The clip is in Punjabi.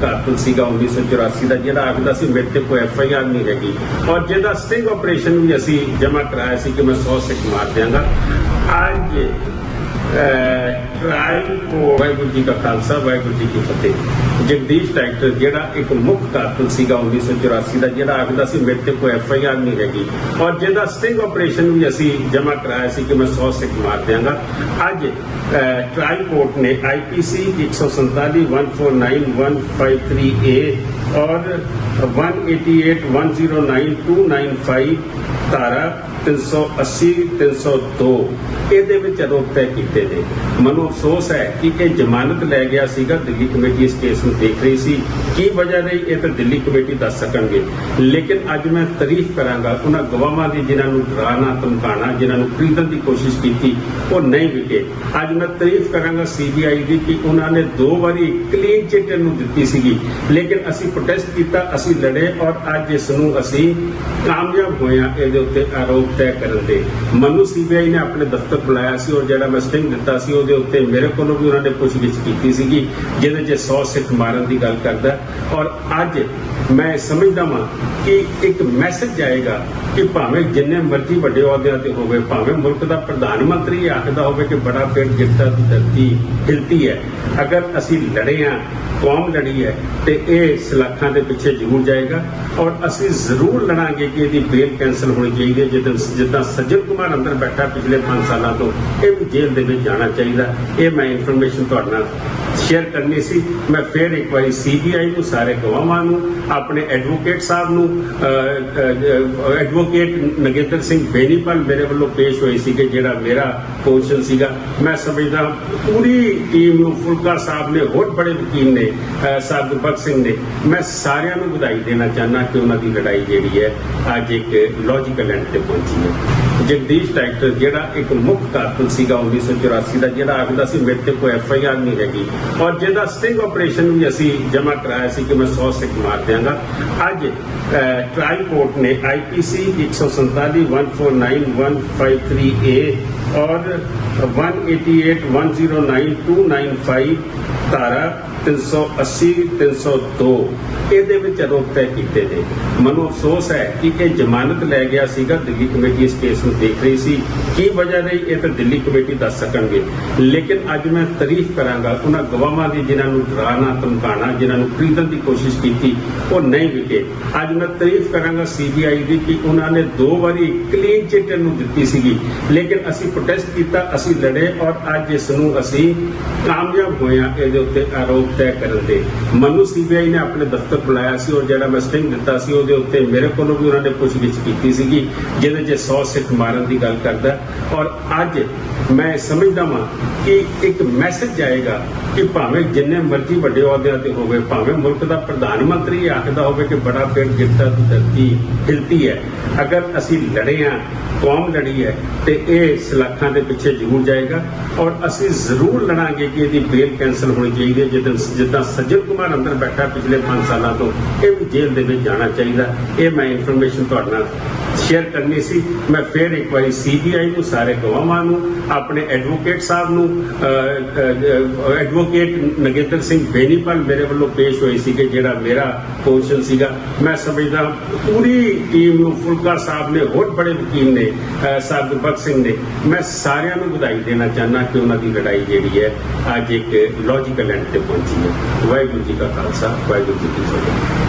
ਕਾਤਲ ਸੀਗਾ 1984 ਦਾ ਜਿਹੜਾ ਆਖਦਾ ਸੀ, ਮੇਰੇ ਤੇ ਕੋਈ ਐਫ ਆਈ ਆਰ ਨਹੀਂ ਹੈਗੀ। ਔਰ ਜਿਹਦਾ ਸਟਿੰਗ ਆਪਰੇਸ਼ਨ ਵੀ ਅਸੀਂ ਜਮ੍ਹਾਂ ਕਰਾਇਆ ਸੀ ਕਿ ਮੈਂ 100 ਸਿੱਖ ਮਾਰ ਦਿਆਂਗਾ। ਅੱਜ ਵਾਹਿਗੁਰੂ ਜੀ ਕਾ ਖਾਲਸਾ, ਵਾਹਿਗੁਰੂ ਜੀ ਕੀ ਫਤਿਹ। ਜਗਦੀਸ਼ ਡਾਇਰੈਕਟਰ ਜਿਹੜਾ ਇੱਕ ਮੁੱਖ ਕਾਤਲ ਸੀਗਾ 1984 ਦਾ, ਜਿਹੜਾ ਆਖਦਾ ਸੀ ਮੇਰੇ ਤੇ ਕੋਈ ਐਫ ਆਈ ਆਰ ਨਹੀਂ ਹੈਗੀ। ਔਰ ਜਿਹਦਾ ਸਟਿੰਗ ਆਪਰੇਸ਼ਨ ਵੀ ਅਸੀਂ ਜਮ੍ਹਾਂ ਕਰਾਇਆ ਸੀ ਕਿ ਮੈਂ 100 ਸਿੱਖ ਮਾਰ ਦਿਆਂਗਾ। ਅੱਜ ਟ੍ਰਾਈਲ ਕੋਰਟ ਨੇ ਆਈਪੀਸੀ 147 149 153 ਏ ਔਰ 188 109 295 ਧਾਰਾ 380 302 ਇਹਦੇ ਵਿੱਚ ਆਰੋਪ ਤੈਅ ਕੀਤੇ ਨੇ, ਮੈਨੂੰ ਅਫਸੋਸ ਹੈ ਕਿ ਇਹ ਜ਼ਮਾਨਤ ਲੈ ਗਿਆ ਸੀਗਾ, ਦਿੱਲੀ ਕਮੇਟੀ ਇਸ ਕੇਸ ਨੂੰ ਦੇਖ ਰਹੀ ਸੀ। ਕੀ ਵਜ੍ਹਾ ਰਹੀ ਇਹ ਤਾਂ ਦਿੱਲੀ ਕਮੇਟੀ ਦੱਸ ਸਕਣਗੇ। ਲੇਕਿਨ ਅੱਜ ਮੈਂ ਤਾਰੀਫ ਕਰਾਂਗਾ, ਉਹਨਾਂ ਗਵਾਹਾਂ ਦੀ ਜਿਨ੍ਹਾਂ ਨੂੰ ਡਰਾਣਾ ਧਮਕਾਣਾ, ਜਿਨ੍ਹਾਂ ਨੂੰ ਖਰੀਦਣ ਦੀ ਕੋਸ਼ਿਸ਼ ਕੀਤੀ, ਉਹ ਨਹੀਂ ਵਿਕੇ। ਅੱਜ ਮੈਂ ਤਾਰੀਫ ਕਰਾਂਗਾ ਸੀਬੀਆਈ ਦੀ ਕਿ ਉਹਨਾਂ ਨੇ ਦੋ ਵਾਰੀ ਕਲੀਨ ਚਿੱਟ ਨੂੰ ਦਿੱਤੀ ਸੀਗੀ। ਲੇਕਿਨ ਅਸੀਂ ਪ੍ਰੋਟੈਸਟ ਕੀਤਾ, ਅਸੀਂ ਲੜੇ ਔਰ ਅੱਜ ਇਸ ਨੂੰ ਅਸੀਂ ਕਾਮਯਾਬ ਹੋਏ ਹਾਂ ਇਹਦੇ ਉੱਤੇ ਆਰੋਪ ਤੈਅ ਕਰਨ ਦੇ। ਮਨੂ ਸੀਬੀਆਈ ਨੇ ਆਪਣੇ ਦਫ਼ਤਰ ਬੁਲਾਇਆ ਸੀ ਔਰ ਜਿਹੜਾ ਮੈਂ ਸਟਿੰਗ ਦਿੱਤਾ ਸੀ ਉਹਦੇ ਉੱਤੇ ਮੇਰੇ ਕੋਲੋਂ ਵੀ ਉਹਨਾਂ ਨੇ ਪੁੱਛਗਿੱਛ ਕੀਤੀ ਸੀਗੀ, ਜਿਹਦੇ 'ਚ 100 ਸਿੱਖ ਮਾਰਨ ਦੀ ਗੱਲ ਕਰਦਾ। ਔਰ ਅੱਜ ਮੈਂ ਸਮਝਦਾ ਹਾਂ ਕਿ ਇੱਕ ਮੈਸੇਜ ਜਾਏਗਾ ਕਿ ਭਾਵੇਂ ਜਿੰਨੇ ਮਰਜ਼ੀ ਵੱਡੇ ਅਹੁਦਿਆਂ ਤੇ ਹੋਵੇ, ਭਾਵੇਂ ਮੁਲਕ ਦਾ ਪ੍ਰਧਾਨ ਮੰਤਰੀ ਆਖਦਾ ਹੋਵੇ ਕਿ ਬੜਾ ਪੇਟ ਜਿੱਤਾ ਦੀ ਧਰਤੀ ਹਿਲਤੀ ਹੈ। ਅਗਰ ਅਸੀਂ ਲੜੇ ਹਾਂ ਕੌਮ ਲੜੀ ਹੈ ਤੇ ਇਹ ਸਲਾਖਾਂ ਦੇ ਪਿੱਛੇ ਜ਼ਰੂਰ ਜਾਏਗਾ ਔਰ ਅਸੀਂ ਜ਼ਰੂਰ ਲੜਾਂਗੇ ਕਿ ਇਹਦੀ ਬੇਲ ਕੈਨਸਲ ਹੋਣੀ ਚਾਹੀਦੀ ਹੈ। ਜਿੱਦਾਂ ਜਿੱਦਾਂ ਸੱਜਣ ਕੁਮਾਰ ਅੰਦਰ ਬੈਠਾ ਪਿਛਲੇ 5 ਸਾਲਾਂ ਤੋਂ ਇਹ ਵੀ ਜੇਲ੍ਹ ਦੇ ਵਿੱਚ ਜਾਣਾ ਚਾਹੀਦਾ। ਇਹ ਮੈਂ ਇਨਫੋਰਮੇਸ਼ਨ ਤੁਹਾਡੇ ਨਾਲ ਸ਼ੇਅਰ ਕਰਨੀ ਸੀ। ਮੈਂ ਫਿਰ ਇੱਕ ਵਾਰੀ ਸੀਬੀਆਈ ਨੂੰ, ਸਾਰੇ ਗਵਾਹਾਂ ਨੂੰ, ਆਪਣੇ ਐਡਵੋਕੇਟ ਸਾਹਿਬ ਨੂੰ ਐਡਵੋਕੇਟ ਨਗੇਂਦਰ ਸਿੰਘ ਬੇਨੀਪਾਲ ਮੇਰੇ ਵੱਲੋਂ ਪੇਸ਼ ਹੋਏ ਸੀ ਕਿ ਜਿਹੜਾ ਮੇਰਾ ਪੋਜੀਸ਼ਨ ਸੀਗਾ। ਮੈਂ ਸਮਝਦਾ ਪੂਰੀ ਟੀਮ ਨੂੰ ਫੁਲਕਾ ਸਾਹਿਬ ਨੇ, ਹੋਰ ਬੜੇ ਵਕੀਲ ਨੇ ਅਹ, ਸਾਹਿਬ ਗੁਰਬਖਸ਼ ਸਿੰਘ ਨੇ। ਮੈਂ ਸਾਰਿਆਂ ਨੂੰ ਵਧਾਈ ਦੇਣਾ ਚਾਹੁੰਦਾ ਕਿ ਉਹਨਾਂ ਦੀ ਲੜਾਈ ਜਿਹੜੀ ਹੈ ਅੱਜ ਇੱਕ ਲੌਜੀਕਲ ਐਂਡ ਤੇ ਪਹੁੰਚੀ ਹੈ। ਜਗਦੀਸ਼ ਡਾਇਰੈਕਟਰ ਜਿਹੜਾ ਇੱਕ ਮੁੱਖ ਕਾਤਲ ਸੀਗਾ 1984 ਦਾ ਜਿਹੜਾ ਆਖਦਾ ਸੀ ਮੇਰੇ ਤੇ ਕੋਈ ਐਫ ਆਈ ਆਰ ਨਹੀਂ ਹੈਗੀ। ਔਰ ਜਿਹਦਾ ਸਟਿੰਗ ਆਪਰੇਸ਼ਨ ਵੀ ਅਸੀਂ ਜਮ੍ਹਾਂ ਕਰਾਇਆ ਸੀ ਕਿ ਮੈਂ 100 ਸਿੱਖ ਮਾਰ ਦਿਆਂਗਾ। ਅੱਜ ਟ੍ਰਾਈਲ ਕੋਰਟ ਨੇ ਆਈਪੀਸੀ 147 149 153 ਏ ਔਰ 188 109 295 ਧਾਰਾ 380 302 ਇਹਦੇ ਵਿੱਚ ਆਰੋਪ ਤੈਅ ਕੀਤੇ ਨੇ। ਮੈਨੂੰ ਅਫਸੋਸ ਹੈ ਕਿ ਇਹ ਜ਼ਮਾਨਤ ਲੈ ਗਿਆ ਸੀਗਾ, ਦਿੱਲੀ ਕਮੇਟੀ ਇਸ ਕੇਸ ਨੂੰ ਦੇਖ ਰਹੀ ਸੀ। ਕੀ ਵਜ੍ਹਾ ਰਹੀ, ਇਹ ਤਾਂ ਦਿੱਲੀ ਕਮੇਟੀ ਦੱਸ ਸਕਣਗੇ। ਲੇਕਿਨ ਅੱਜ ਮੈਂ ਤਾਰੀਫ ਕਰਾਂਗਾ ਉਹਨਾਂ ਗਵਾਹਾਂ ਦੀ, ਜਿਨ੍ਹਾਂ ਨੂੰ ਡਰਾਣਾ ਧਮਕਾਣਾ ਜਿਨ੍ਹਾਂ ਨੂੰ ਖਰੀਦਣ ਦੀ ਕੋਸ਼ਿਸ਼ ਕੀਤੀ, ਉਹ ਨਹੀਂ ਵਿਕੇ। ਅੱਜ ਮੈਂ ਤਾਰੀਫ ਕਰਾਂਗਾ ਸੀਬੀਆਈ ਦੀ ਕਿ ਉਹਨਾਂ ਨੇ ਦੋ ਵਾਰੀ ਕਲੀਨ ਚਿੱਟ ਨੂੰ ਦਿੱਤੀ ਸੀਗੀ। ਲੇਕਿਨ ਅਸੀਂ ਪ੍ਰੋਟੈਸਟ ਕੀਤਾ, ਅਸੀਂ ਲੜੇ ਔਰ ਅੱਜ ਇਸ ਨੂੰ ਅਸੀਂ ਕਾਮਯਾਬ ਹੋਇਆ ਇਹਦੇ ਉੱਤੇ ਆਰੋਪ ਤੈਅ ਕਰਨ ਤੇ। ਮਨੂ ਸੀਬੀਆਈ ਨੇ ਆਪਣੇ ਦਫ਼ਤਰ ਬੁਲਾਇਆ ਸੀ ਔਰ ਜਿਹੜਾ ਮੈਂ ਸਟਿੰਗ ਦਿੱਤਾ ਸੀ ਉਹਦੇ ਉੱਤੇ ਮੇਰੇ ਕੋਲੋਂ ਵੀ ਉਹਨਾਂ ਨੇ ਪੁੱਛਗਿੱਛ ਕੀਤੀ ਸੀਗੀ, ਜਿਹਦੇ 'ਚ 100 ਸਿੱਖ ਮਾਰਨ ਦੀ ਗੱਲ ਕਰਦਾ। ਔਰ ਅੱਜ ਮੈਂ ਸਮਝਦਾ ਹਾਂ ਕਿ ਇੱਕ ਮੈਸੇਜ ਜਾਏਗਾ ਕਿ ਭਾਵੇਂ ਜਿੰਨੇ ਮਰਜ਼ੀ ਵੱਡੇ ਅਹੁਦਿਆਂ ਤੇ ਹੋਵੇ, ਭਾਵੇਂ ਮੁਲਕ ਦਾ ਪ੍ਰਧਾਨ ਮੰਤਰੀ ਆਖਦਾ ਹੋਵੇ ਕਿ ਬੜਾ ਪੇੜ ਜਿੱਤਾ ਦੀ ਧਰਤੀ ਹਿਲਤੀ ਹੈ। ਅਗਰ ਅਸੀਂ ਲੜੇ ਹਾਂ, ਕੌਮ ਲੜੀ ਹੈ ਤੇ ਇਹ ਸਲਾਖਾਂ ਦੇ ਪਿੱਛੇ ਜ਼ਰੂਰ ਜਾਏਗਾ। ਔਰ ਅਸੀਂ ਜ਼ਰੂਰ ਲੜਾਂਗੇ ਕਿ ਇਹਦੀ ਬੇਲ ਕੈਨਸਲ ਹੋਣੀ ਚਾਹੀਦੀ ਹੈ ਜਿੱਦਾਂ ਜਿੱਦਾਂ ਸੱਜਣ ਕੁਮਾਰ ਅੰਦਰ ਬੈਠਾ ਪਿਛਲੇ 5 ਸਾਲਾਂ ਤੋਂ ਇਹ ਵੀ ਜੇਲ੍ਹ ਦੇ ਵਿੱਚ ਜਾਣਾ ਚਾਹੀਦਾ। ਇਹ ਮੈਂ ਇਨਫੋਰਮੇਸ਼ਨ ਤੁਹਾਡੇ ਨਾਲ ਸ਼ੇਅਰ ਕਰਨੀ ਸੀ। ਮੈਂ ਫਿਰ ਇੱਕ ਵਾਰੀ ਸੀਬੀਆਈ ਨੂੰ ਸਾਰੇ ਗਵਾਹਾਂ ਨੂੰ ਆਪਣੇ ਐਡਵੋਕੇਟ ਸਾਹਿਬ ਨੂੰ ਐਡਵੋਕੇਟ ਨਗੇਂਦਰ ਸਿੰਘ ਬੇਨੀਪਾਲ ਮੇਰੇ ਵੱਲੋਂ ਪੇਸ਼ ਹੋਏ ਸੀ ਕਿ ਜਿਹੜਾ ਮੇਰਾ ਪੋਜੀਸ਼ਨ ਸੀਗਾ। ਮੈਂ ਸਮਝਦਾ ਪੂਰੀ ਟੀਮ ਨੂੰ ਫੁਲਕਾ ਸਾਹਿਬ ਨੇ ਹੋਰ ਬੜੇ ਵਕੀਲ ਨੇ ਅਹ, ਸਾਹਿਬ ਗੁਰਬਖਸ਼ ਸਿੰਘ ਨੇ ਮੈਂ ਸਾਰਿਆਂ ਨੂੰ ਵਧਾਈ ਦੇਣਾ ਚਾਹੁੰਦਾ ਕਿ ਉਹਨਾਂ ਦੀ ਲੜਾਈ ਜਿਹੜੀ ਹੈ ਅੱਜ ਇੱਕ ਲੌਜੀਕਲ ਐਂਡ ਤੇ ਪਹੁੰਚੀ ਹੈ। ਵਾਹਿਗੁਰੂ ਜੀ ਕਾ ਖਾਲਸਾ, ਵਾਹਿਗੁਰੂ ਜੀ ਕੀ ਫਤਿਹ।